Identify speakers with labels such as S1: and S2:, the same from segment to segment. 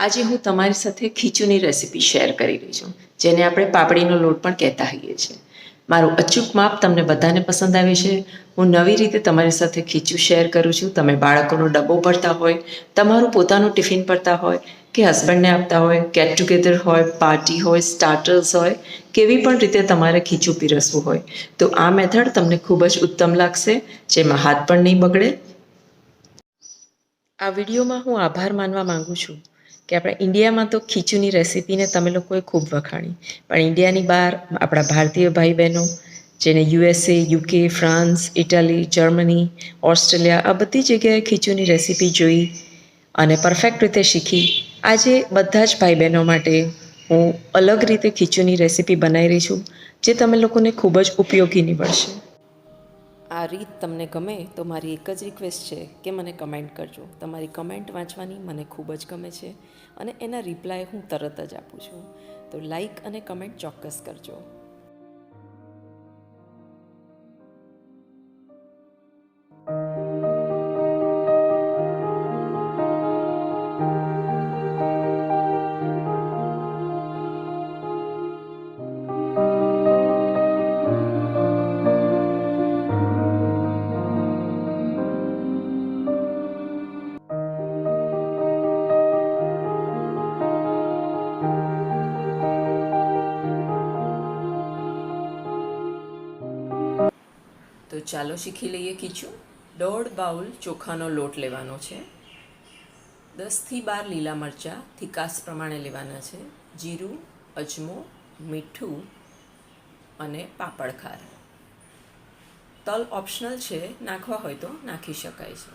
S1: આજે હું તમારી સાથે ખીચુની રેસીપી શેર કરી રહી છું, જેને આપણે પાપડીનો લોટ પણ કહેતા હોઈએ છીએ. મારું અચૂક માપ તમને બધાને પસંદ આવે છે. હું નવી રીતે તમારી સાથે ખીચું શેર કરું છું. તમે બાળકોનો ડબ્બો ભરતા હોય, તમારું પોતાનું ટિફિન ભરતા હોય, કે હસબન્ડને આપતા હોય, ગેટ ટુગેધર હોય, પાર્ટી હોય, સ્ટાર્ટર્સ હોય, કેવી પણ રીતે તમારે ખીચું પીરસવું હોય, તો આ મેથડ તમને ખૂબ જ ઉત્તમ લાગશે, જેમાં હાથ પણ નહીં બગડે. આ વિડીયોમાં હું આભાર માનવા માગું છું. કે આપણા ઇન્ડિયામાં તો ખીચુની રેસીપીને તમે લોકોએ ખૂબ વખાણી. પણ ઇન્ડિયાની બહાર આપણા ભારતીય ભાઈ બહેનો જેને USA, UK, France, Italy, Germany, Australia, આ બધી જગ્યાએ ખીચુની રેસીપી જોઈ અને પરફેક્ટ રીતે શીખી. આજે બધા જ ભાઈ બહેનો માટે હું અલગ રીતે ખીચુની રેસીપી બનાવી રહી છું, જે તમે લોકોને ખૂબ જ ઉપયોગી નીવડશે. આ રીત તમને ગમે તો મારી એક જ રિક્વેસ્ટ છે કે મને કમેન્ટ કરજો. તમારી કમેન્ટ વાંચવાની મને ખૂબ જ ગમે છે અને એના રિપ્લાય હું તરત જ આપું છું. તો લાઈક અને કમેન્ટ ચોક્કસ કરજો. તો ચાલો શીખી લઈએ ખીચું દોઢ બાઉલ ચોખાનો લોટ લેવાનો છે. દસથી બાર લીલા મરચાં થિકાસ પ્રમાણે લેવાના છે. જીરું, અજમો, મીઠું અને પાપડખાર તલ ઓપ્શનલ છે, નાખવા હોય તો નાખી શકાય છે.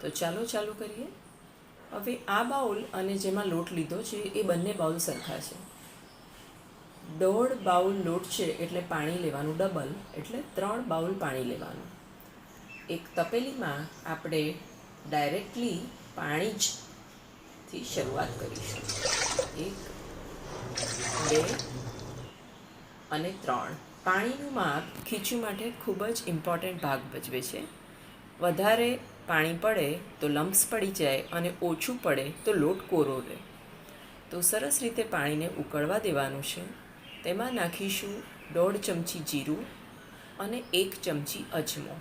S1: તો ચાલો ચાલુ કરીએ. હવે આ બાઉલ અને જેમાં લોટ લીધો છે, એ બંને બાઉલ સરખા છે. દોઢ બાઉલ લોટ છે એટલે પાણી લેવાનું, ડબલ, એટલે ત્રણ બાઉલ પાણી લેવાનું. એક તપેલીમાં આપણે ડાયરેક્ટલી પાણી જ થી શરૂઆત કરીશું. એક, બે અને ત્રણ. પાણીનું માપ ખીચું માટે ખૂબ જ ઇમ્પોર્ટન્ટ ભાગ ભજવે છે. વધારે પાણી પડે તો લમ્સ પડી જાય અને ઓછું પડે તો લોટ કોરો રહે. તો સરસ રીતે પાણીને ઉકળવા દેવાનું છે. તેમાં નાખીશું દોઢ ચમચી જીરું અને એક ચમચી અજમો.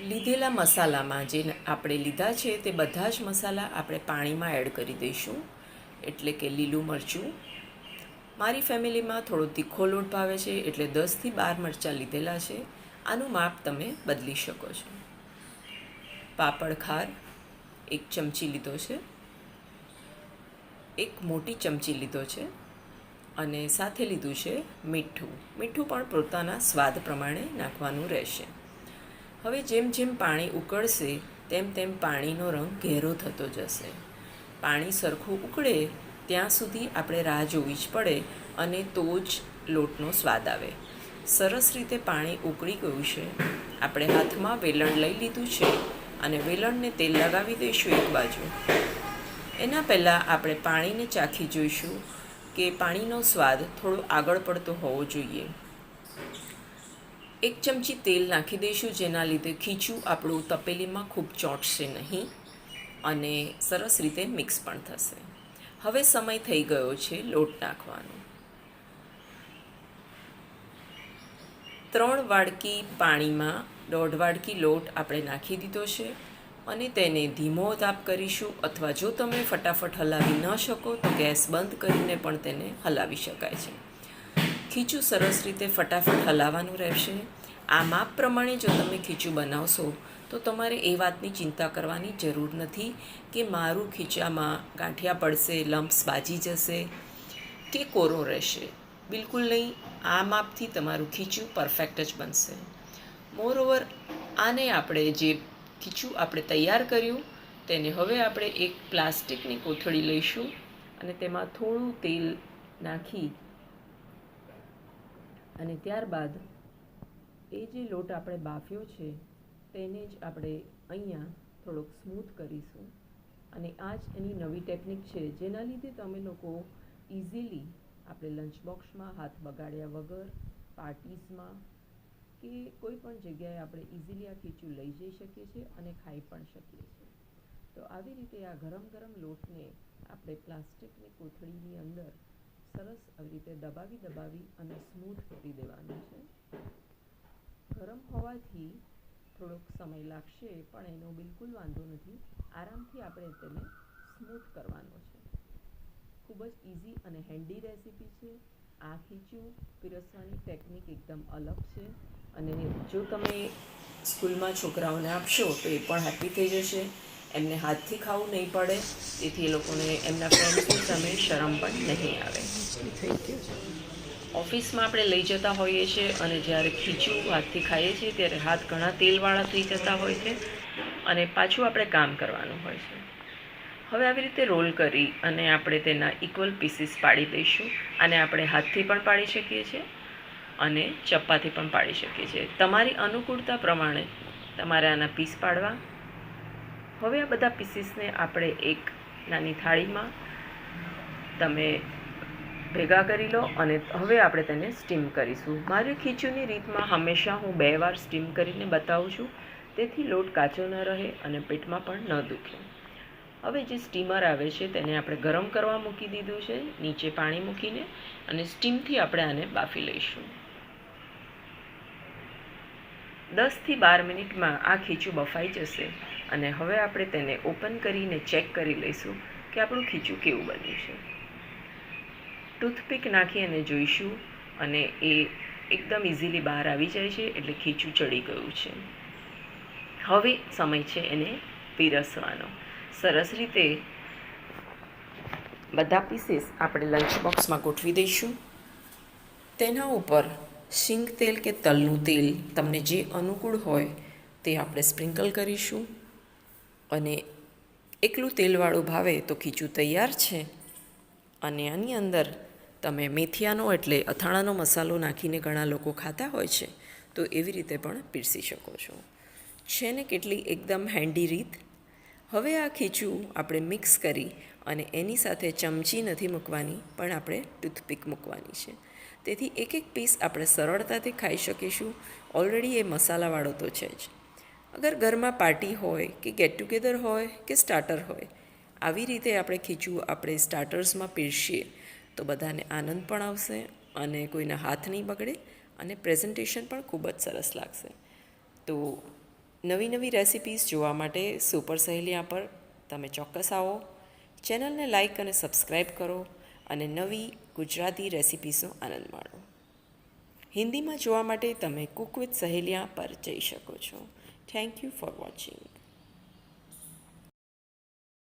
S1: લીધેલા મસાલામાં જે આપણે લીધા છે તે બધા જ મસાલા આપણે પાણીમાં એડ કરી દઈશું, એટલે કે લીલું મરચું. મારી ફેમિલીમાં થોડો તીખો લોટ ભાવે છે, એટલે દસથી બાર મરચાં લીધેલા છે. આનું માપ તમે બદલી શકો છો. પાપડ ખાર એક ચમચી લીધો છે. એક મોટી ચમચી લીધો છે અને સાથે લીધું છે મીઠું. મીઠું પણ પોતાના સ્વાદ પ્રમાણે નાખવાનું રહેશે. હવે જેમ જેમ પાણી ઉકળશે, તેમ તેમ પાણીનો રંગ ઘેરો થતો જશે. પાણી સરખું ઉકળે, ત્યાં સુધી આપણે રાહ જોવી જ પડે અને તો જ લોટનો સ્વાદ આવે. સરસ રીતે પાણી ઉકળી ગયું છે. આપણે હાથમાં વેલણ લઈ લીધું છે અને વેલણને તેલ લગાવી દઈશું એક બાજુ. એના પહેલાં આપણે પાણીને ચાખી જોઈશું કે પાણીનો સ્વાદ થોડો આગળ પડતો હોવો જોઈએ. એક ચમચી તેલ નાખી દઈશું, જેના લીધે ખીચું આપણું તપેલીમાં ખૂબ ચોંટશે નહીં અને સરસ રીતે મિક્સ પણ થશે. હવે સમય થઈ ગયો છે લોટ નાખવાનો. ત્રણ વાડકી પાણીમાં દોઢ વાડકી લોટ આપણે નાખી દીધો છે. અને તેને ધીમો તાપ કરીશું અથવા જો તમે ફટાફટ હલાવી ન શકો તો ગેસ બંધ કરીને પણ તેને હલાવી શકાય છે. ખીચું સરસ રીતે ફટાફટ હલાવવાનું રહેશે. આ માપ પ્રમાણે જો તમે ખીચું બનાવશો તો તમારે એ વાતની ચિંતા કરવાની જરૂર નથી કે મારું ખીચામાં ગાંઠિયા પડશે, લમ્પ્સ બાજી જશે કે કોરો રહેશે. બિલકુલ નહીં, આ માપથી તમારું ખીચું પરફેક્ટ જ બનશે. મોરઓવર આને આપણે જે ખીચું આપણે તૈયાર કર્યું. તેને હવે આપણે એક પ્લાસ્ટિકની કોથળી લઈશું અને તેમાં થોડું તેલ નાખી અને ત્યારબાદ એ જે લોટ આપણે બાફ્યો છે, તેને જ આપણે અહીંયા થોડોક સ્મૂથ કરીશું. અને આ જ એની નવી ટેકનિક છે, જેના લીધે તમે લોકો ઇઝીલી આપણે લંચ બોક્સમાં હાથ બગાડ્યા વગર પાર્ટીસમાં કે કોઈ પણ જગ્યાએ આપણે ઇઝીલી આ ખીચું લઈ જઈ શકીએ છીએ અને ખાઈ પણ શકીએ છીએ. તો આવી રીતે આ ગરમ ગરમ લોટને આપણે પ્લાસ્ટિકની કોથળીની અંદર સરસ આવી રીતે દબાવી દબાવી અને સ્મૂથ કરી દેવાનું છે. ગરમ હોવાથી થોડોક સમય લાગશે પણ એનો બિલકુલ વાંધો નથી. આરામથી આપણે તેને સ્મૂથ કરવાનો છે. ખૂબ જ ઇઝી અને હેન્ડી રેસીપી છે. આ ખીચું પીરસવાની ટેકનિક એકદમ અલગ છે. અને જો તમે સ્કૂલમાં છોકરાઓને આપશો, તો એ પણ હેપી થઈ જશે. એમને હાથથી ખાવું નહીં પડે, તેથી એ લોકોને એમના ફ્રેન્ડ્સની સામે શરમ પણ નહીં આવે. ઓફિસમાં આપણે લઈ જતા હોઈએ છીએ અને જ્યારે ખીચું હાથથી ખાઈએ છીએ, ત્યારે હાથ ઘણા તેલવાળા થઈ જતા હોય છે અને પાછું આપણે કામ કરવાનું હોય છે. હવે આવી રીતે રોલ કરી અને આપણે તેના ઇક્વલ પીસીસ પાડી દઈશું અને આપણે હાથથી પણ પાડી શકીએ છીએ. અને ચપાતી પણ પાડી શકીએ છીએ. તમારી અનુકૂળતા પ્રમાણે તમારે આના પીસ પાડવા. હવે આ બધા પીસીસને આપણે એક નાની થાળીમાં તમે ભેગા કરી લો અને હવે આપણે તેને સ્ટીમ કરીશું. મારી ખીચુની રીતમાં હંમેશા હું બે વાર સ્ટીમ કરીને બતાવું છું. તેથી લોટ કાચો ન રહે અને પેટમાં પણ ન દુખે. હવે જે સ્ટીમર આવે છે તેને આપણે ગરમ કરવા મૂકી દીધું છે. નીચે પાણી મૂકીને અને સ્ટીમથી આપણે આને બાફી લઈશું. દસથી બાર મિનિટમાં આ ખીચું બફાઈ જશે અને હવે આપણે તેને ઓપન કરીને ચેક કરી લઈશું કે આપણું ખીચું કેવું બન્યું છે. ટૂથપીક નાખી અને જોઈશું અને એ એકદમ ઇઝીલી બહાર આવી જાય છે એટલે ખીચું ચડી ગયું છે. હવે સમય છે એને પીરસવાનો. સરસ રીતે બધા પીસીસ આપણે લંચ બોક્સમાં ગોઠવી દઈશું. તેના ઉપર શીંગ તેલ કે તલનું તેલ તમને જે અનુકૂળ હોય તે આપણે સ્પ્રિંકલ કરીશું અને એકલું તેલવાળું ભાવે તો ખીચું તૈયાર છે. અને આની અંદર તમે મેથિયાનો એટલે અથાણાનો મસાલો નાખીને ઘણા લોકો ખાતા હોય છે, તો એવી રીતે પણ પીરસી શકો છો. છે ને કેટલી એકદમ હેન્ડી રીત? હવે આ ખીચું આપણે મિક્સ કરી અને એની સાથે ચમચી નથી મૂકવાની, પણ આપણે ટૂથપીક મૂકવાની છે. તેથી એક એક પીસ આપણે સરળતાથી ખાઈ શકીશું. ઓલરેડી એ મસાલાવાળો તો છે જ. અગર ઘરમાં પાર્ટી હોય કે ગેટ ટુગેધર હોય કે સ્ટાર્ટર હોય, આવી રીતે આપણે ખીચું આપણે સ્ટાર્ટર્સમાં પીરસીએ, તો બધાને આનંદ પણ આવશે અને કોઈના હાથ નહીં બગડે અને પ્રેઝન્ટેશન પણ ખૂબ જ સરસ લાગશે. તો નવી નવી રેસિપીઝ જોવા માટે સુપર સહેલિયા પર તમે ચોક્કસ આવો. ચેનલને લાઇક અને સબસ્ક્રાઈબ કરો. અને નવી ગુજરાતી રેસિપીસનો આનંદ માણો. હિન્દીમાં જોવા માટે તમે કુક વિથ સહેલિયા પર જઈ શકો છો. Thank you for watching